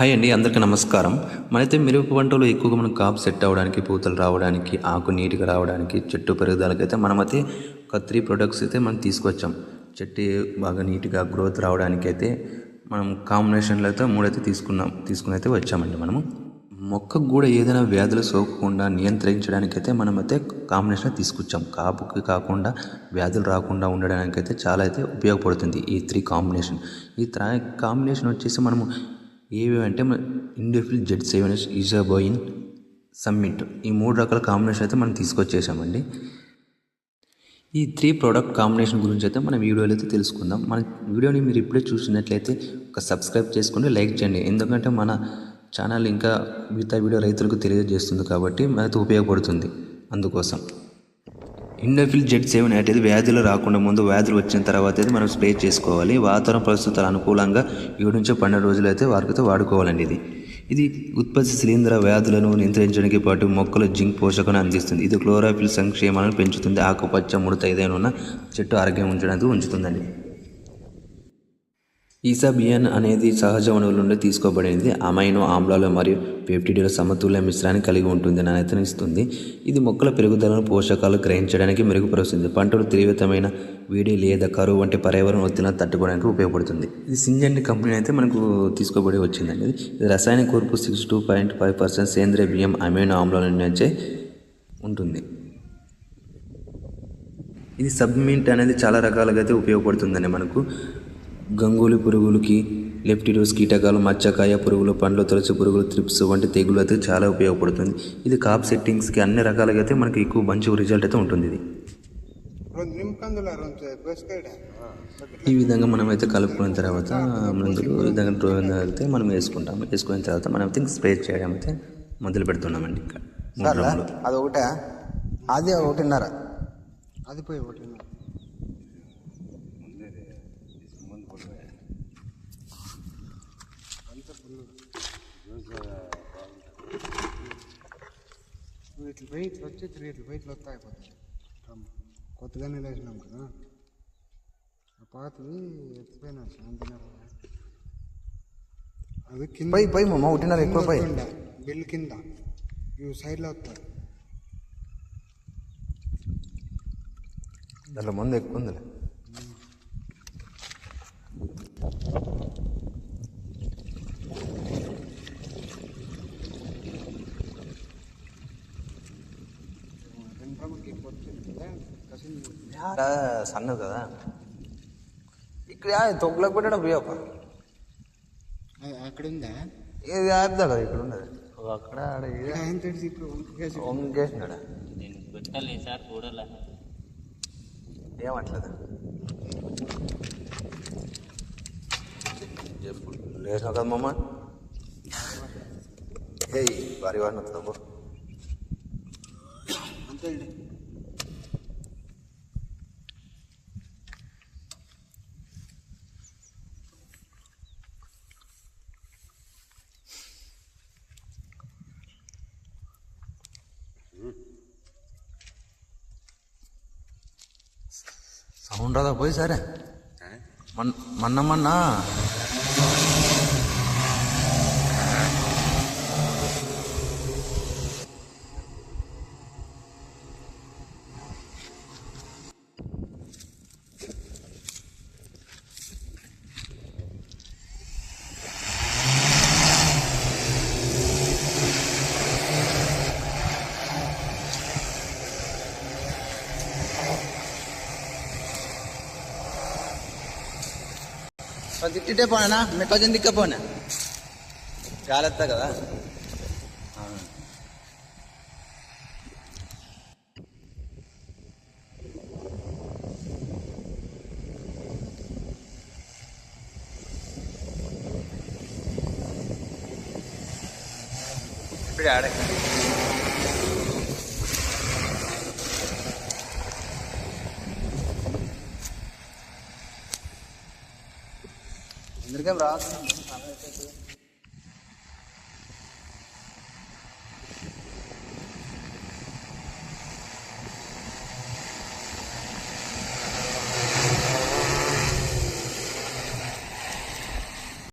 Hi అండి అందరికీ నమస్కారం. మనైతే మిరప పంటలు ఎక్కువగా మనం కాపు సెట్ అవ్వడానికి పూతలు రావడానికి ఆకు నీట్గా రావడానికి చెట్టు పెరుగుదలకి అయితే మనమైతే ఒక త్రీ ప్రొడక్ట్స్ అయితే మనం తీసుకొచ్చాం. చెట్టు బాగా నీట్గా గ్రోత్ రావడానికి అయితే మనం కాంబినేషన్లో అయితే మూడైతే తీసుకున్నాం తీసుకుని అయితే వచ్చామండి మనము. మొక్కకు కూడా ఏదైనా వ్యాధులు సోకకుండా నియంత్రించడానికి అయితే మనమైతే కాంబినేషన్ తీసుకొచ్చాం. కాపుకి కాకుండా వ్యాధులు రాకుండా ఉండడానికి అయితే చాలా అయితే ఉపయోగపడుతుంది ఈ త్రీ కాంబినేషన్ ఈ త్రా కాంబినేషన్ వచ్చేసి మనము ఏవి అంటే ఇండిఫిల్ జెడ్ సెవెన్ ఈజాబోయిన్ సమ్మిట్. ఈ మూడు రకాల కాంబినేషన్ అయితే మనం తీసుకొచ్చేసామండి. ఈ త్రీ ప్రోడక్ట్ కాంబినేషన్ గురించి అయితే మన వీడియోలో అయితే తెలుసుకుందాం. మన వీడియోని మీరు ఇప్పుడే చూసినట్లయితే ఒక సబ్స్క్రైబ్ చేసుకోండి లైక్ చేయండి. ఎందుకంటే మన ఛానల్ ఇంకా మిగతా వీడియో రైతులకు తెలియజేస్తుంది కాబట్టి మనకు ఉపయోగపడుతుంది అందుకోసం. ఇండోఫిల్ జెడ్ సెవెన్ అనేది వ్యాధులు రాకుండా ముందు వ్యాధులు వచ్చిన తర్వాత అయితే మనం స్ప్రే చేసుకోవాలి. వాతావరణ పరిస్థితులు అనుకూలంగా ఏడు నుంచి పన్నెండు రోజులు అయితే వారికైతే వాడుకోవాలండి ఇది. ఇది ఉత్పత్తి శిలీంధ్ర వ్యాధులను నియంత్రించడానికి పాటు మొక్కల జింక్ పోషకను అందిస్తుంది. ఇది క్లోరాఫిల్ సంక్షేమాలను పెంచుతుంది. ఆకుపచ్చ ముడత ఏదైనా ఉన్న చెట్టు ఆరోగ్యం ఉంచడానికి ఉంచుతుందండి. ఈసాబియన్ అనేది సహజ వనరుల నుండి తీసుకోబడినది అమైనో ఆమ్లాలు మరియు పెప్టిడ్ల సమతుల్య మిశ్రాన్ని కలిగి ఉంటుంది నాణ్యతనిస్తుంది ఇది మొక్కల పెరుగుదలను పోషకాలు గ్రహించడానికి మెరుగుపరుస్తుంది. పంటలు తీవ్రతమైన వేడి లేదా కరువు వంటి పర్యావరణ ఒత్తిడిని తట్టుకోవడానికి ఉపయోగపడుతుంది. ఇది సింజండి కంపెనీ అయితే మనకు తీసుకోబడి వచ్చిందండి. ఇది రసాయన కూర్పు six two point five percent సేంద్రియ బియ్యం అమైనో ఆమ్లాల నుంచే ఉంటుంది. ఇది సబ్మింట్ అనేది చాలా రకాలుగా అయితే ఉపయోగపడుతుందండి మనకు. గంగూలి పురుగులకి లెప్టిడోస్ కీటకాలు మచ్చకాయ పురుగులు పండ్లు తులసి పురుగులు త్రిప్స్ వంటి తెగులు అయితే చాలా ఉపయోగపడుతుంది. ఇది కాప్ సెట్టింగ్స్కి అన్ని రకాలుగా అయితే మనకి ఎక్కువ మంచి రిజల్ట్ అయితే ఉంటుంది ఇది. ఈ విధంగా మనం అయితే కలుపుకున్న తర్వాత మందులు ఈ విధంగా అయితే మనం వేసుకుంటాం వేసుకున్న తర్వాత మనం అయితే స్ప్రే చేయడం అయితే మొదలు పెడుతున్నామండి ఇంకా. అది ఒకటే అది ఒకటిన్నర. అది పోయి ఒకటి ఇట్లా పోయి ఇట్లా వచ్చి త్రీ ఇట్లా వస్తాయి ఇట్లా కొత్తగానే వేసినాం కదా ఆ పాతవి ఎత్తిపోయినా శాంతినగర్ అది కింద పై పై మా ఒకటిన్నర ఎక్కువ పై బిల్ కింద ఇవి సైడ్లో వస్తాయి దాంట్లో మందు ఎక్కువ ఉందిలే. సన్నది కదా ఇక్కడ తొక్కులకు పెట్టడం అది అక్కడ ఉందా. ఇది ఆపుదా కదా ఇక్కడ ఉన్నది అక్కడ ఆడ ఈడ. ఆయన తెలిసి ఇప్పుడు వంకేసి వంగేసినాడా నేను పెట్టలే సార్? చూడాల ఏమట్లేదు చెప్పు లేచినావు కదా మామ ఏయ్ భారీ వాడిని వస్తుందా అంతే అండి సౌండ్ రాదా పోయి సరే. మొన్న మొన్న కొంచెం తిట్టిటే పోనా మెక్కజన్ దిక్కపోనా గాలెత్తా కదా. ఇప్పుడే ఆడే ఎందుకేం రాదు